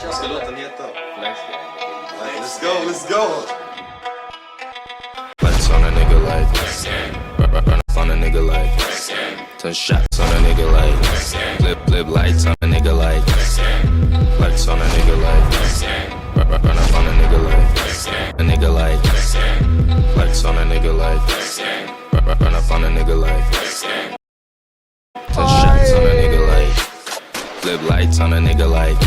Ska låta heta? Flex Let's go, let's go! Lights on a nigga like up on a nigga like Ten shots on a nigga like Flip, flip lights on a nigga like Lights on a nigga like run, run, run up on a nigga like A nigga like Lights on a nigga like run, run, run up on a nigga like Ten Flip lights on a nigga like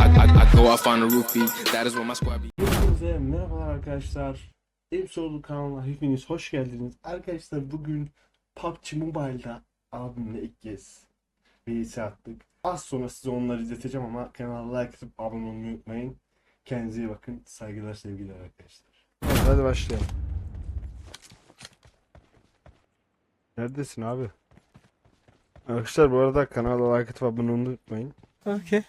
I, I, I go off on the roofie That is what my squad be Hepinize merhabalar arkadaşlar. Epsolu kanalına hepiniz hoş geldiniz. Arkadaşlar bugün PUBG Mobile'da abimle ilk kez VS attık. Az sonra size onları izleteceğim ama kanala like atıp abone olmayı unutmayın. Kendinize iyi bakın. Saygılar sevgiler arkadaşlar. hadi başlayalım. Neredesin abi? Arkadaşlar bu arada kanala like atıp abone olmayı unutmayın. Okey.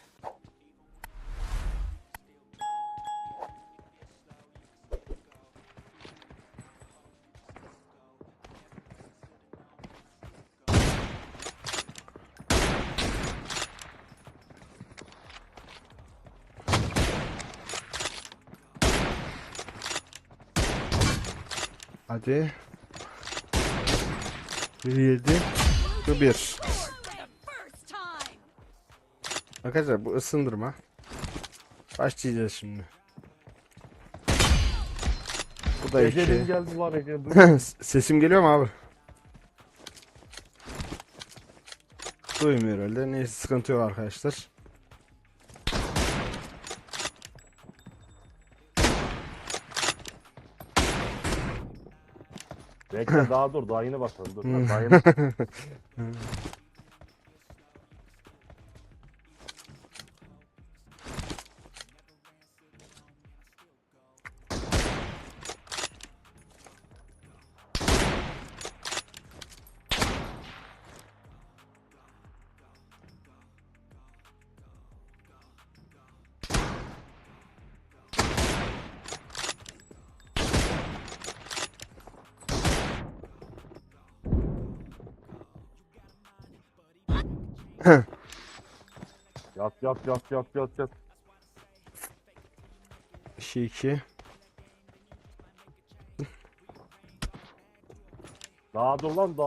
Hadi. 7 şu bir. Arkadaşlar bu ısındırma. Başlayacağız şimdi. Bu da Ecelim iki. geldi lan Ecelim. Sesim geliyor mu abi? Duymuyor herhalde. Neyse sıkıntı yok arkadaşlar. Bekle daha dur daha yeni başladı dur. Daha yeni. Yat yat yat yat yat yat. İşi iki. Daha dur lan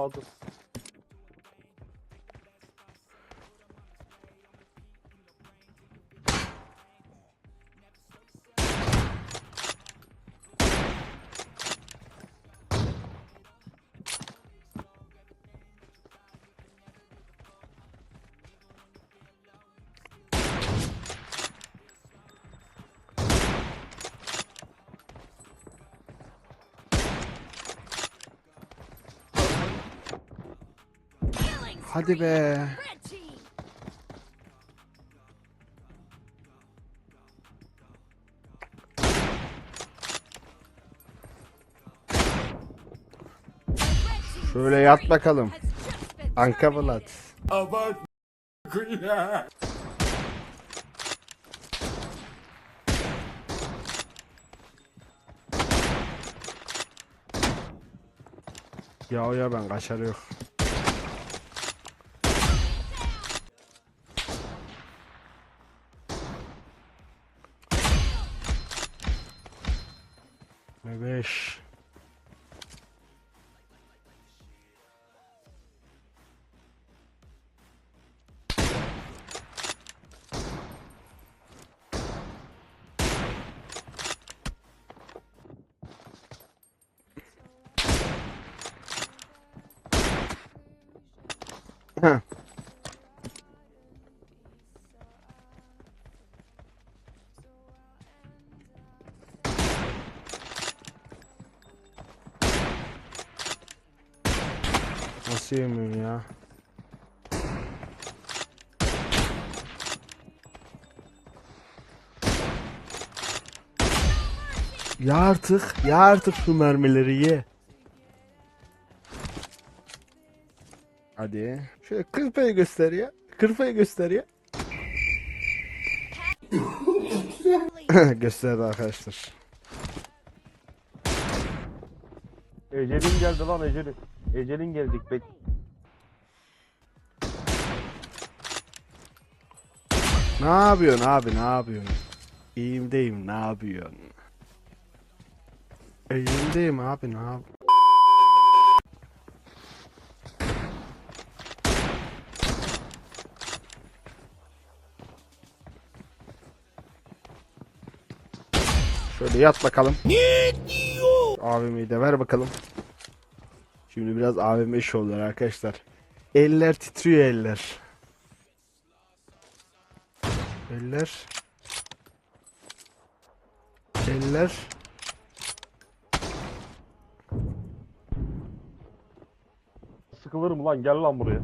Hadi be. Şöyle yat bakalım. Anka Vlad. Ya o ya ben kaçar yok. Ya artık, ya artık şu mermileri ye. Hadi. Şöyle kırpayı göster ya. Kırpayı göster ya. Gösterdi arkadaşlar. Ecelim geldi lan Ecelim. Ecelin geldik bek. Ne yapıyorsun abi ne yapıyorsun? İyiyimdeyim ne yapıyorsun? İyiyimdeyim abi ne yap? Şöyle yat bakalım. Ne diyor? AVM'yi de ver bakalım. Şimdi biraz AVM iş oluyor arkadaşlar. Eller titriyor eller. Eller. Eller. Sıkılırım lan gel lan buraya.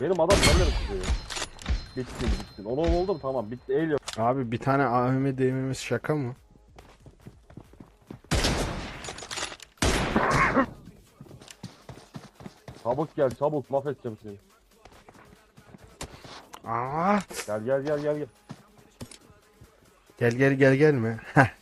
Benim adam sıkıyor ya? Bittin bittin. Onu oldu mu tamam bitti el yok. Abi bir tane AVM değmemiz şaka mı? Çabuk gel çabuk mahvedeceğim seni. Aa! Gel gel gel gel gel. Gel gel gel gelme. Heh.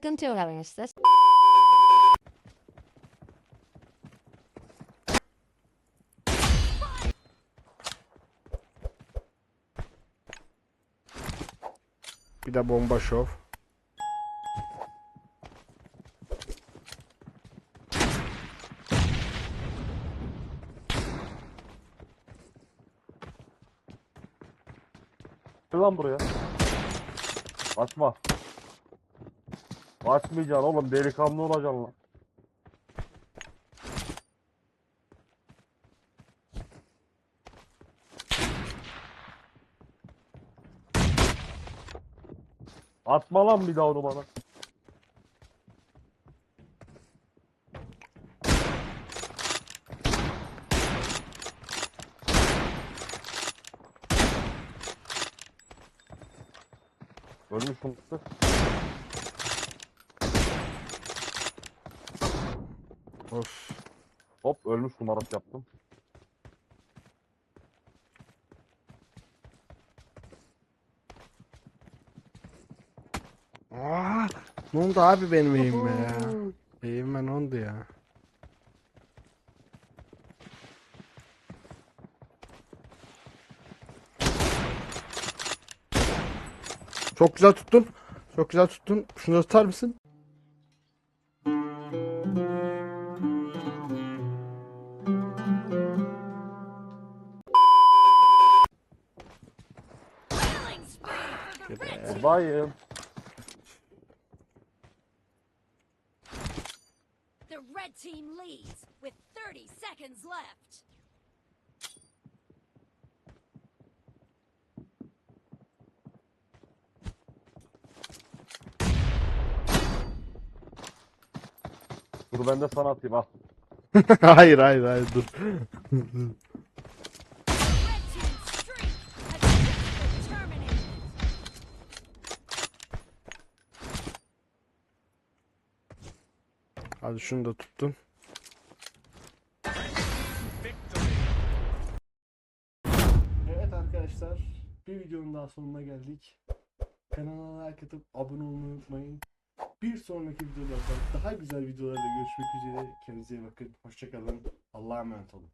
Sıkıntı yok arkadaşlar. Bir de bomba şov. Gel lan buraya. Açma. Açmayacaksın oğlum delikanlı olacaksın lan. Atma lan bir daha onu bana. Ölmüş mutlu. Of. Hop ölmüş numarası yaptım. Aa! Ne oldu abi benim eğimime ya? Eğimime ne oldu ya? Çok güzel tuttun. Çok güzel tuttun. Şunu da tutar mısın? Buradayım. The red team leads with 30 seconds left. Dur ben de sana atayım al. hayır hayır hayır dur. Hadi şunu da tuttun. Evet arkadaşlar bir videonun daha sonuna geldik. Kanala like atıp abone olmayı unutmayın. Bir sonraki videolarda daha güzel videolarla görüşmek üzere. Kendinize iyi bakın. Hoşçakalın. Allah'a emanet olun.